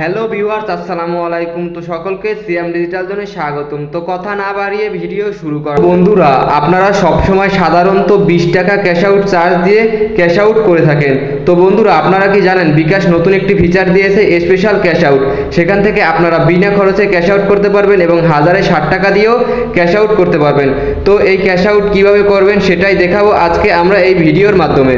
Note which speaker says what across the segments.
Speaker 1: Hello viewers, আসসালামু আলাইকুম। তো সকলকে সিএম ডিজিটাল জন্য স্বাগতম। তো কথা না বাড়িয়ে ভিডিও শুরু কর বন্ধুরা, আপনারা সবসময় সাধারণত বিশ টাকা ক্যাশ আউট চার্জ দিয়ে ক্যাশ আউট করে থাকেন। তো বন্ধুরা, আপনারা কি জানেন, বিকাশ নতুন একটি ফিচার দিয়েছে স্পেশাল ক্যাশ আউট সেখান থেকে আপনারা বিনা খরচে ক্যাশ আউট করতে পারবেন এবং হাজারে ষাট টাকা দিয়েও ক্যাশ আউট করতে পারবেন। তো এই ক্যাশ আউট কীভাবে করবেন, সেটাই দেখাবো আজকে আমরা এই ভিডিওর মাধ্যমে।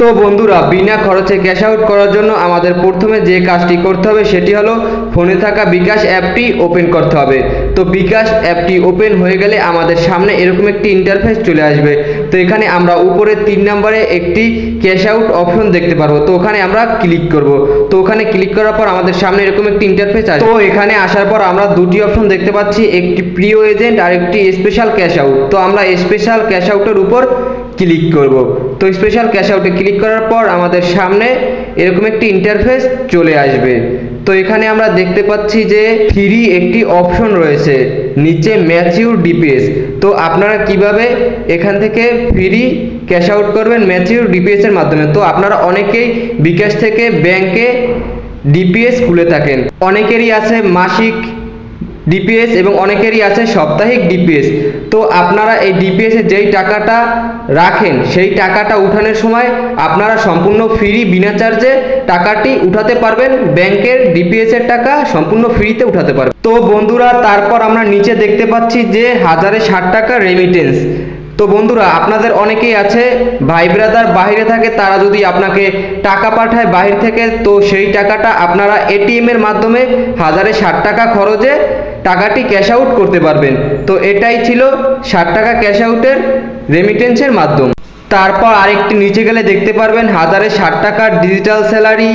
Speaker 1: তো বন্ধুরা, বিনা খরচে ক্যাশ আউট করার জন্য আমাদের প্রথমে যে কাজটি করতে হবে সেটি হলো ফোনে থাকা বিকাশ অ্যাপটি ওপেন করতে হবে। তো বিকাশ অ্যাপটি ওপেন হয়ে গেলে আমাদের সামনে এরকম একটি ইন্টারফেস চলে আসবে। তো এখানে আমরা উপরে তিন নম্বরে একটি ক্যাশ আউট অপশন দেখতে পারব। তো ওখানে আমরা ক্লিক করব। তো ওখানে ক্লিক করার পর আমাদের সামনে এরকম একটি ইন্টারফেস আসবে তো এখানে আসার পর আমরা দুটি অপশন দেখতে পাচ্ছি, একটি প্রিয় এজেন্ট আর একটি স্পেশাল ক্যাশ আউট তো আমরা স্পেশাল ক্যাশ আউটের উপর ক্লিক করব। তো স্পেশাল ক্যাশ আউটে ক্লিক করার পর আমাদের সামনে এরকম একটি ইন্টারফেস চলে আসবে। তো এখানে আমরা দেখতে পাচ্ছি যে ফ্রি একটি অপশন রয়েছে, নিচে ম্যাচিউর ডিপিএস। তো আপনারা কীভাবে এখান থেকে ফ্রি ক্যাশ আউট করবেন ম্যাচিউর ডিপিএসের মাধ্যমে? তো আপনারা অনেকেই বিকাশ থেকে ব্যাংকে ডিপিএস খুলে থাকেন। অনেকেরই আছে মাসিক ডিপিএস এবং অনেকেরই আছে সাপ্তাহিক ডিপিএস তো আপনারা এই ডিপিএস যেই টাকাটা রাখেন, সেই টাকাটা উঠানোর সময় আপনারা সম্পূর্ণ ফ্রি বিনা চার্জে টাকাটি উঠাতে পারবেন। ব্যাংকের ডিপিএস এর টাকা সম্পূর্ণ ফ্রিতে উঠাতে পারবেন। তো বন্ধুরা, তারপর আমরা নিচে দেখতে পাচ্ছি যে হাজারে ষাট টাকা রেমিটেন্স তো বন্ধুরা, আপনাদের অনেকেই আছে, ভাই ব্রাদার বাইরে থাকে, তারা যদি আপনাকে টাকা পাঠায় বাহির থেকে, তো সেই টাকাটা আপনারা এটিএম এর মাধ্যমে হাজারে ষাট টাকা খরচে টাকাটি ক্যাশ আউট করতে পারবেন। তো এটাই ছিল ষাট টাকা ক্যাশ আউটের রেমিটেন্সের মাধ্যম। তারপর আরেকটি নিচে গেলে দেখতে পারবেন হাজারে ষাট টাকার ডিজিটাল স্যালারি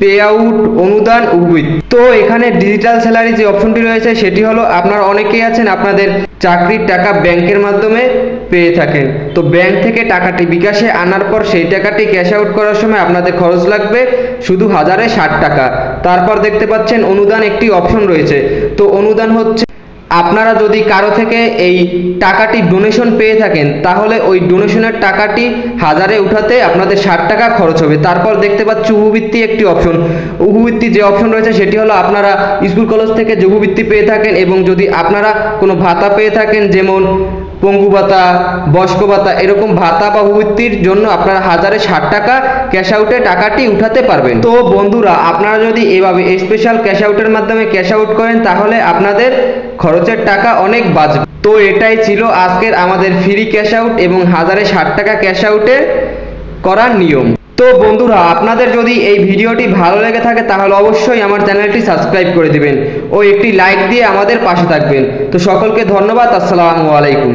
Speaker 1: পে আউট অনুদান, উইথ। তো এখানে ডিজিটাল স্যালারি যে অপশনটি রয়েছে, সেটি হলো আপনার অনেকেই আছেন, আপনাদের চাকরির টাকা ব্যাংকের মাধ্যমে পেয়ে থাকেন। তো ব্যাংক থেকে টাকাটি বিকাশে আনার পর সেই টাকাটি ক্যাশ আউট করার সময় আপনাদের খরচ লাগবে শুধু হাজারে ষাট টাকা। তারপর দেখতে পাচ্ছেন অনুদান একটি অপশন রয়েছে। তো অনুদান হচ্ছে আপনারা যদি কারও থেকে এই টাকাটি ডোনেশন পেয়ে থাকেন, তাহলে ওই ডোনেশনের টাকাটি হাজারে উঠাতে আপনাদের ষাট টাকা খরচ হবে। তারপর দেখতে পাচ্ছি উপবৃত্তি একটি অপশন উপবৃত্তি যে অপশন রয়েছে, সেটি হলো আপনারা স্কুল কলেজ থেকে যে উপবৃত্তি পেয়ে থাকেন এবং যদি আপনারা কোনো ভাতা পেয়ে থাকেন, যেমন পঙ্গু ভাতা, বয়স্ক ভাতা, এরকম ভাতা বা প্রবৃত্তির জন্য আপনারা হাজারে ষাট টাকা ক্যাশ আউটে টাকাটি উঠাতে পারবেন। তো বন্ধুরা, আপনারা যদি এভাবে স্পেশাল ক্যাশ আউটের মাধ্যমে ক্যাশ আউট করেন, তাহলে আপনাদের খরচের টাকা অনেক বাঁচবে। তো এটাই ছিল আজকের আমাদের ফ্রি ক্যাশ আউট এবং হাজারে ষাট টাকা ক্যাশ আউটে করার নিয়ম। তো বন্ধুরা, আপনাদের যদি এই ভিডিওটি ভালো লেগে থাকে, তাহলে অবশ্যই আমার চ্যানেলটি সাবস্ক্রাইব করে দিবেন ও একটি লাইক দিয়ে আমাদের পাশে থাকবেন। তো সকলকে ধন্যবাদ, আসসালামু আলাইকুম।